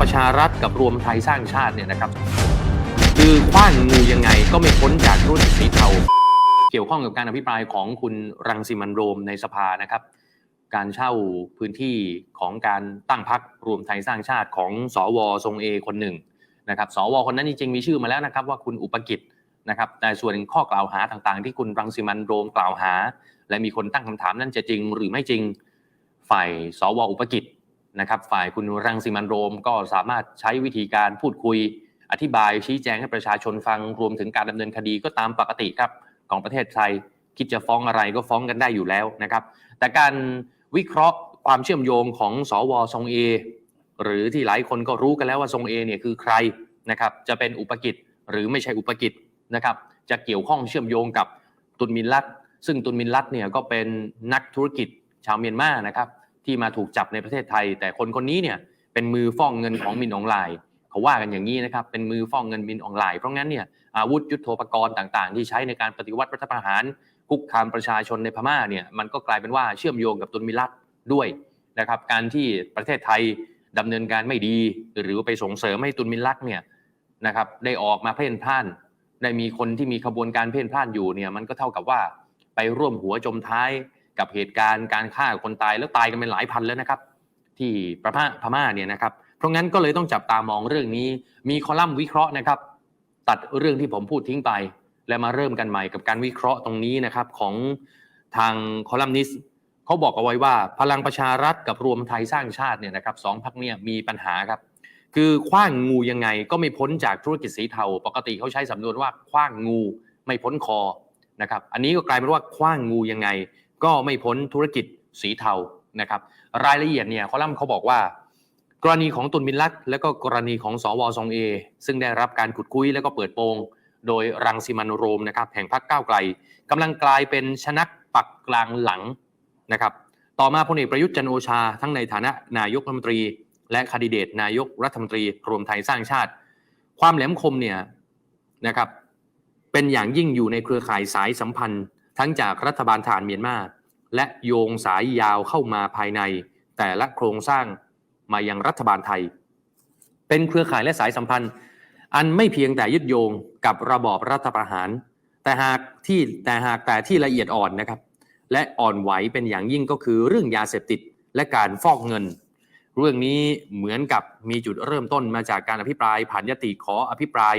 ประชารัฐกับรวมไทยสร้างชาติเนี่ยนะครับ คือคว้างงูยังไงก็ไม่พ้นจากธุรกิจสีเทาเกี่ยวข้องกับการอภิปรายของคุณรังสิมันโรมในสภานะครับ การเช่าพื้นที่ของการตั้งพักรวมไทยสร้างชาติของสวทรงเอคนหนึ่งนะครับสวคนนั้นจริงๆมีชื่อมาแล้วนะครับ ว่าคุณอุปกิจนะครับแต่ส่วนข้อกล่าวหาต่างๆ ที่คุณรังสิมันโรมกล่าวหา และมีคนตั้งคำถามนั่นจะจริง หรือไม่จริงฝ่ายสวอุปกิจ นะครับฝ่ายคุณรังสิมันโรมก็สามารถใช้วิธีการพูดคุย อธิบายชี้แจงให้ประชาชนฟังรวมถึงการดำเนินคดีก็ตามปกติครับของประเทศไทยคิดจะฟ้องอะไรก็ฟ้องกันได้อยู่แล้วนะครับ แต่การวิเคราะห์ความเชื่อมโยงของสวทรงเอหรือที่หลายคนก็รู้กันแล้วว่าทรงเอเนี่ยคือใครนะครับจะเป็นอุปกิจหรือไม่ใช่อุปกิจนะครับจะเกี่ยวข้องเชื่อมโยงกับตุนมินลัดซึ่งตุนมินลัดเนี่ยก็เป็นนักธุรกิจชาวเมียนมานะครับ ที่มาถูกจับในประเทศไทย แต่คนคนนี้เนี่ยเป็นมือฟ้องเงินของมินออนไลน์เขาว่ากันอย่างนี้นะครับเป็นมือฟ้องเงินมินออนไลน์เพราะงั้นเนี่ยอาวุธยุโทโธปกรณ์ต่างๆ ที่ใช้ในการปฏิวัติรัฐประหารคุกคามประชาชนในพม่าเนี่ยมันก็กลายเป็นว่าเชื่อมโยงกับตุนมิลัดด้วยนะครับการที่ประเทศไทยดำเนินการไม่ดี หรือไปส่งเสริมให้ตุนมิลัดเนี่ยนะครับได้ออกมาเพ่นพ่าน ได้มีคนที่มีขบวนการเพ่นพ่านอยู่เนี่ยมันก็เท่ากับว่าไปร่วมหัวจมท้าย กับเหตุการณ์การฆ่าคนตายแล้วตายกันเป็นหลายพันแล้วนะครับ ที่ประพาพม่าเนี่ยนะครับ เพราะงั้นก็เลยต้องจับตามองเรื่องนี้ มีคอลัมน์วิเคราะห์นะครับ ตัดเรื่องที่ผมพูดทิ้งไป และมาเริ่มกันใหม่กับการวิเคราะห์ตรงนี้นะครับของทางคอลัมนิสเขาบอกเอาไว้ว่าพลังประชารัฐกับรวมไทยสร้างชาติเนี่ยนะครับสองพักเนี่ยมีปัญหาครับ คือคว้างงูยังไงก็ไม่พ้นจากธุรกิจสีเทา ปกติเขาใช้สำนวนว่าคว้างงูไม่พ้นคอนะครับ อันนี้ก็กลายเป็นว่าคว้างงูยังไง ก็ไม่พ้นธุรกิจสีเทานะครับรายละเอียดเนี่ยคอลัมน์เขาบอกว่า กรณีของตุนมินลักษ์และก็กรณีของสวทรงเอซึ่งได้รับการขุดคุยและก็เปิดโปงโดยรังสิมันโรมนะครับแห่งพรรคก้าวไกลกำลังกลายเป็นชนักปักกลางหลังนะครับต่อมาพลเอกประยุทธ์จันโอชา ทั้งในฐานะนายกรัฐมนตรี และคดิเดตนายกรัฐมนตรีรวมไทยสร้างชาติ ความแหลมคมเนี่ยนะครับเป็นอย่างยิ่งอยู่ในเครือข่ายสายสัมพันธ์ ทั้งจากรัฐบาลฐานเมียนมาและโยงสายยาวเข้ามาภายใน แต่ละโครงสร้างมายังรัฐบาลไทย เป็นเครือข่ายและสายสัมพันธ์ อันไม่เพียงแต่ยึดโยงกับระบอบรัฐประหาร แต่หากที่แต่หากแต่ที่ละเอียดอ่อนนะครับและอ่อนไหวเป็นอย่างยิ่งก็คือเรื่องยาเสพติดและการฟอกเงิน เรื่องนี้เหมือนกับมีจุดเริ่มต้นมาจากการอภิปรายผ่านยติขออภิปราย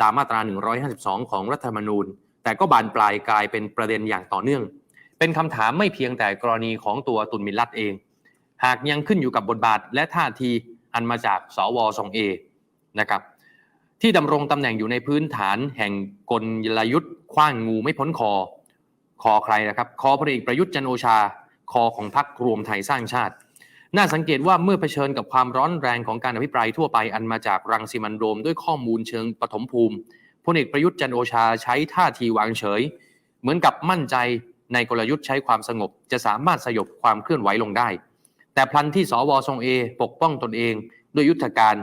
ตามมาตรา 152 ของรัฐธรรมนูญ แต่ก็บานปลายกลายเป็นประเด็นอย่างต่อเนื่อง เป็นคำถามไม่เพียงแต่กรณีของตัวตุนมิลลัดเอง หากยังขึ้นอยู่กับบทบาทและท่าทีอันมาจากสวทรงเอนะครับที่ดำรงตำแหน่งอยู่ในพื้นฐานแห่งกลยุทธ์คว้างงูไม่พ้นคอ คอใครนะครับ คอพลเอกประยุทธ์จันโอชา คอของพรรครวมไทยสร้างชาติ น่าสังเกตว่าเมื่อเผชิญกับความร้อนแรงของการอภิปรายทั่วไปอันมาจากรังสิมันโรมด้วยข้อมูลเชิงปฐมภูมิ พลเอกประยุทธ์จันโอชาใช้ท่าทีวางเฉย เหมือนกับมั่นใจในกลยุทธ์ใช้ความสงบ จะสามารถสยบความเคลื่อนไหวลงได้ แต่พลันที่สวทรงเอปกป้องตนเอง ด้วยยุทธการ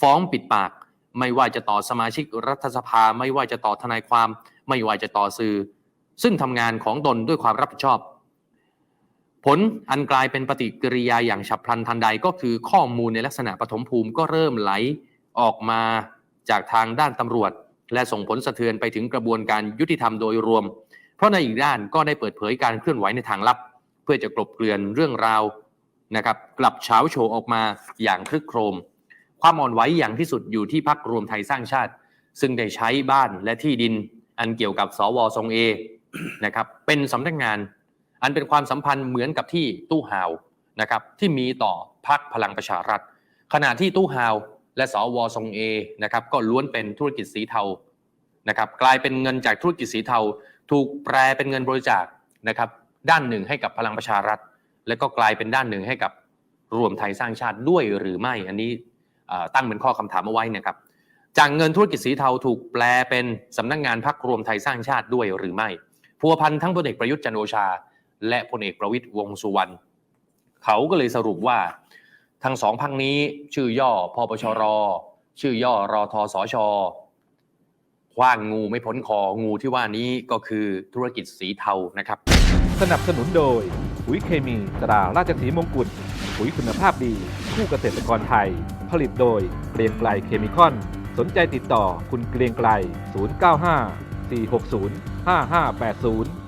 ฟ้องปิดปาก ไม่ว่าจะต่อสมาชิกรัฐสภา ไม่ว่าจะต่อทนายความ ไม่ว่าจะต่อสื่อ ซึ่งทำงานของตนด้วยความรับผิดชอบ ผลอันกลายเป็นปฏิกิริยาอย่างฉับพลันทันใดก็คือข้อมูลในลักษณะปฐมภูมิก็เริ่มไหลออกมาจากทางด้านตำรวจ และส่งผลสะเทือนไปถึงกระบวนการยุติธรรมโดยรวม เพราะในอีกด้านก็ได้เปิดเผยการเคลื่อนไหวในทางลับ เพื่อจะกลบเกลื่อนเรื่องราวนะครับกลับเช้าโชว์ออกมาอย่างคลึกโครม ความอ่อนไหวอย่างที่สุดอยู่ที่พักรวมไทยสร้างชาติ ซึ่งได้ใช้บ้านและที่ดินอันเกี่ยวกับสวทรงเอนะครับเป็นสำนักงาน อันเป็นความสัมพันธ์เหมือนกับที่ตู้หาวนะครับที่มีต่อพักพลังประชารัฐ ขณะที่ตู้หาว และสวทรงเอนะครับก็ล้วนเป็นธุรกิจสีเทานะครับกลายเป็นเงินจากธุรกิจสีเทา ถูกแปลเป็นเงินบริจาคนะครับด้านหนึ่งให้กับพลังประชารัฐ และก็กลายเป็นด้านหนึ่งให้กับรวมไทยสร้างชาติด้วยหรือไม่อันนี้ตั้งเป็นข้อคำถามเอาไว้นะครับจากเงินธุรกิจสีเทาถูกแปลเป็นสำนักงานพักรวมไทยสร้างชาติด้วยหรือไม่พัวพันทั้งพลเอกประยุทธ์จันโอชา และพลเอกประวิตยวงสุวรรณเขาก็เลยสรุปว่า ทั้งสองพักนี้ชื่อย่อพปชร ชื่อย่อรอทสชคว้างงูไม่พ้นคองูที่ว่านี้ก็คือธุรกิจสีเทานะครับ สนับสนุนโดยปุ๋ยเคมีตราราชสีมงกุฎปุ๋ยคุณภาพดี คู่เกษตรกรไทยผผลิตโดยเกรียงไกลเคมีคอน สนใจติดต่อคุณเกรียงไกล 095 460 5580